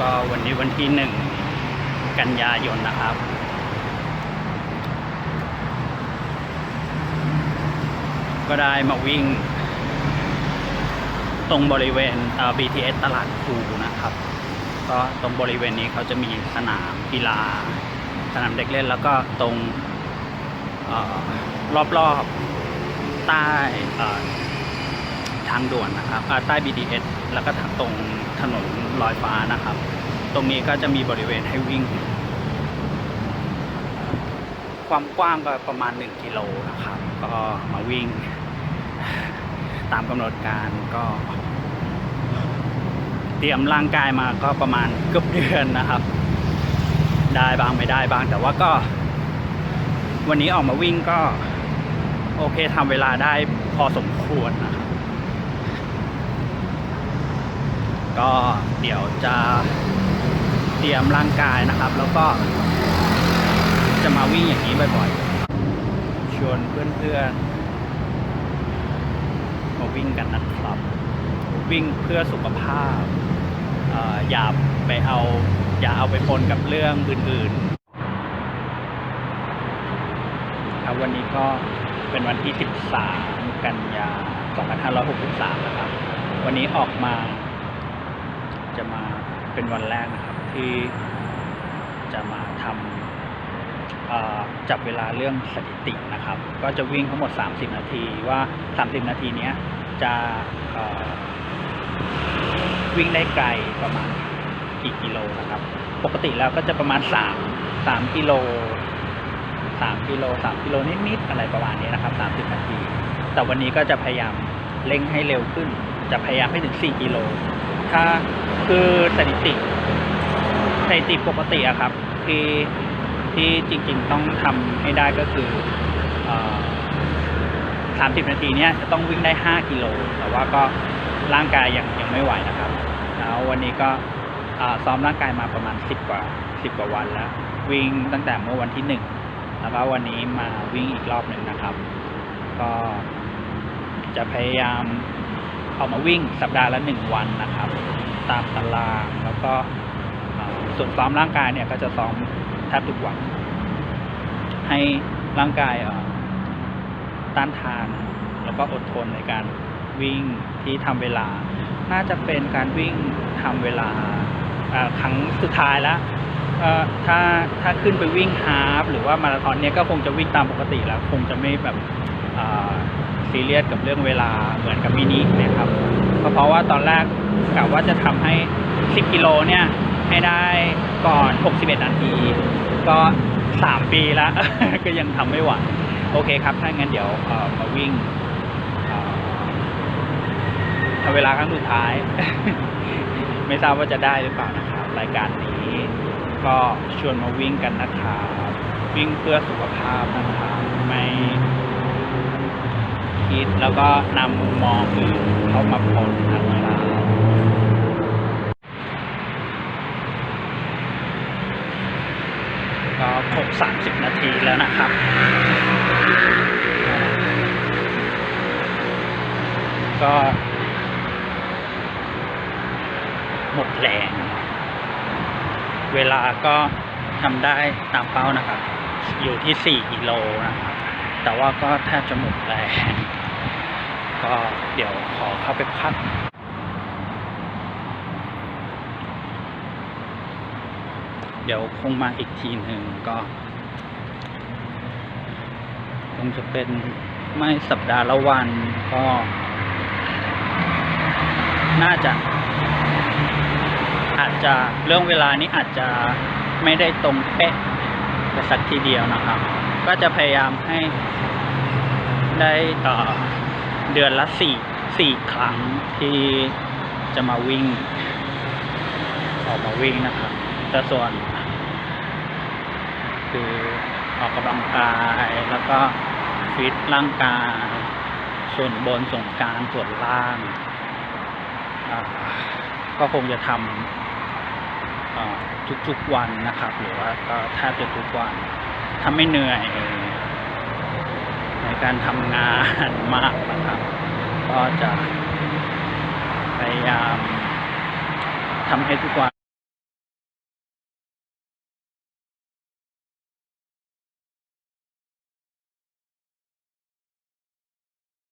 ก็วันนี้วันที่หนึ่งกันยายนนะครับ ก็ได้มาวิ่ง ตรงบริเวณ BTS ตลาดภูนะครับ ก็ตรงบริเวณนี้เขาจะมีสนามกีฬา สนามเด็กเล่นแล้วก็ตรงออรอบๆใต้ ทางด่วนนะครับใต้ BTS แล้วก็ตรงถนนลอยฟ้านะครับ ตรงนี้ก็จะมีบริเวณให้วิ่ง ความกว้างก็ประมาณ 1 กิโลนะครับ ก็มาวิ่ง ตามกำหนดการก็เตรียมร่างกายมาก็ประมาณเกือบเดือนนะครับ ได้บ้างไม่ได้บ้าง แต่ว่าก็ วันนี้ออกมาวิ่งก็ โอเคทำเวลาได้พอสมควรนะครับ ก็เดี๋ยวจะเตรียมร่างกายนะครับ แล้วก็จะมาวิ่งอย่างนี้บ่อยๆ ชวนเพื่อนๆ มาวิ่งกันนะครับ วิ่งเพื่อสุขภาพอออย่าไปเอา อย่าเอาไปปนกับเรื่องอื่นๆ ครับวันนี้ก็เป็นวันที่ 13 กันยา 2563 นะครับ วันนี้ออกมา จะมาเป็นวันแรกนะครับที่จะมาทำจับเวลาเรื่องสถิตินะครับ ก็จะวิ่งทั้งหมด 30 นาทีว่า 30 นาทีนี้จะวิ่งได้ไกลประมาณกี่กิโลนะครับ ปกติแล้วก็จะประมาณ 3 3กิโล3กิโล3กิโลนิดๆอะไรประมาณนี้นะครับ 30 นาที แต่วันนี้ก็จะพยายามเร่งให้เร็วขึ้น จะพยายามให้ถึง 4 กิโล ถ้าคือสถิติสถิติปกติอะครับ ที่ที่จริง ๆ ต้องทำให้ได้ก็คือสามสิบนาทีเนี้ยจะต้องวิ่งได้ห้ากิโล แต่ว่าก็ร่างกายยังยังไม่ไหวนะครับ แล้ววันนี้ก็ซ้อมร่างกายมาประมาณสิบกว่าสิบกว่าวันแล้ว วิ่งตั้งแต่เมื่อวันที่หนึ่งแล้วก็วันนี้มาวิ่งอีกรอบหนึ่งนะครับ ก็จะพยายาม ออกมาวิ่งสัปดาห์ละหนึ่งวันนะครับ ตามตารางแล้วก็ส่วนซ้อมร่างกายเนี่ยก็จะซ้อมแทบทุกวันให้ร่างกายต้านทาน แล้วก็อดทนในการวิ่งที่ทำเวลา น่าจะเป็นการวิ่งทำเวลาครั้งสุดท้ายแล้วถ้าถ้าขึ้นไปวิ่งฮาล์ฟหรือว่ามาราธอนเนี่ยก็คงจะวิ่งตามปกติแล้ว คงจะไม่แบบ ซีเรียสกับเรื่องเวลาเหมือนกับมินินะครับก็เพราะว่าตอนแรกกะว่าจะทำให้ 10 กิโลเนี่ยให้ได้ก่อน 61 นาที ก็ 3 ปีแล้ว ก็ยังทำไม่ไหวโอเคครับ ถ้างั้นเดี๋ยวมาวิ่งเอ่อทำเวลาครั้งสุดท้าย ไม่ทราบว่าจะได้หรือเปล่านะครับรายการนี้ก็ชวนมาวิ่งกันนะครับวิ่งเพื่อสุขภาพนะครับไม่ ด แล้วก็นำมุมมองอื่นเข้ามาปนนะครับก็ครบ 30 นาทีแล้วนะครับก็ หมดแรง เวลาก็ทำได้ตามเป้านะครับ อยู่ที่ 4 กิโลนะครับ แต่ว่าก็แทบจะหมดแรง ก็เดี๋ยวขอเข้าไปพักเดี๋ยวคงมาอีกทีหนึ่งก็ คงจะเป็นไม่สัปดาห์ละวันก็ น่าจะ อาจจะเรื่องเวลานี้อาจจะไม่ได้ตรงเป๊ะไปสักทีเดียวนะครับ ก็จะพยายามให้ได้เอ่อ เดือนละสี่สี่ครั้งที่จะมาวิ่ง ออกมาวิ่งนะครับแต่ส่วน คือออกกำลังกายแล้วก็ฟิตร่างกาย ส่วนบนส่วนกลางส่วนล่าง ก็คงจะทำอ่าทุกๆวันนะครับ หรือว่าก็แทบจะทุกวันถ้าไม่เหนื่อย การทำงานมากนะครับ ก็จะพยายามทำให้ทุกวัน